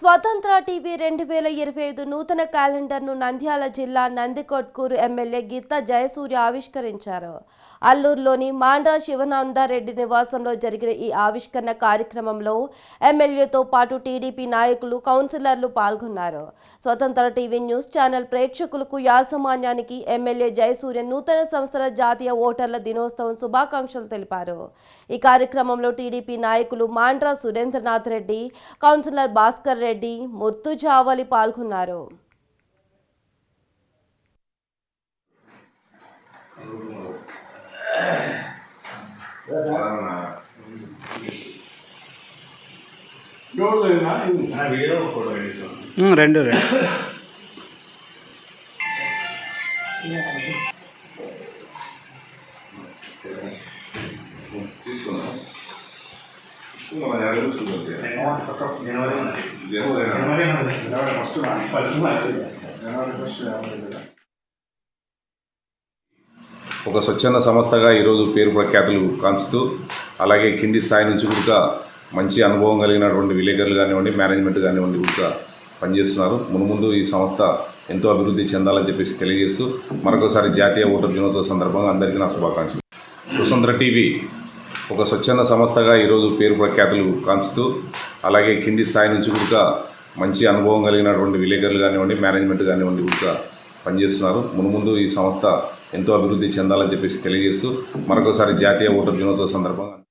స్వతంత్ర టీవీ రెండు వేల ఇరవై ఐదు నూతన క్యాలెండర్ను నంద్యాల జిల్లా నందికొట్కూరు ఎమ్మెల్యే గీతా జయసూర్య ఆవిష్కరించారు. అల్లూరులోని మాండ్రా శివనందారెడ్డి నివాసంలో జరిగిన ఈ ఆవిష్కరణ కార్యక్రమంలో ఎమ్మెల్యేతో పాటు టీడీపీ నాయకులు కౌన్సిలర్లు పాల్గొన్నారు. స్వతంత్ర టీవీ న్యూస్ ఛానల్ ప్రేక్షకులకు యాజమాన్యానికి ఎమ్మెల్యే జయసూర్య నూతన సంవత్సర జాతీయ ఓటర్ల దినోత్సవం శుభాకాంక్షలు తెలిపారు. ఈ కార్యక్రమంలో టీడీపీ నాయకులు మాండ్రా సురేంద్రనాథ్ రెడ్డి కౌన్సిలర్ భాస్కర్ రెడ్డి ముర్తుజావలి పాల్గొన్నారు. రెండు రెండు. ఉంది. జనవరి ఫస్ట్ ఉంది. ఫస్ట్ ఉంది. ఒక స్వచ్ఛంద సంస్థగా ఈరోజు పేరు ప్రఖ్యాతులు కాంచుతూ అలాగే కింది స్థాయి నుంచి కూడా మంచి అనుభవం కలిగినటువంటి విలేకరులు కానివ్వండి మేనేజ్మెంట్ కానివ్వండి కూడా పనిచేస్తున్నారు. మునుముందు ఈ సంస్థ ఎంతో అభివృద్ధి చెందాలని చెప్పేసి తెలియజేస్తూ మరొకసారి జాతీయ ఓటర్ దినోత్సవ సందర్భంగా అందరికీ నా శుభాకాంక్షలు. సుసంద్ర టీవీ ఒక స్వచ్ఛంద సంస్థగా ఈరోజు పేరు ప్రఖ్యాతులు కాంచుతూ అలాగే కింది స్థాయి నుంచి కూడా మంచి అనుభవం కలిగినటువంటి విలేకరులు కానివ్వండి మేనేజ్మెంట్ కానివ్వండి కూడా పనిచేస్తున్నారు. మునుముందు ఈ సంస్థ ఎంతో అభివృద్ధి చెందాలని చెప్పేసి తెలియజేస్తూ మరొకసారి జాతీయ ఓటర్ దినోత్సవ సందర్భంగా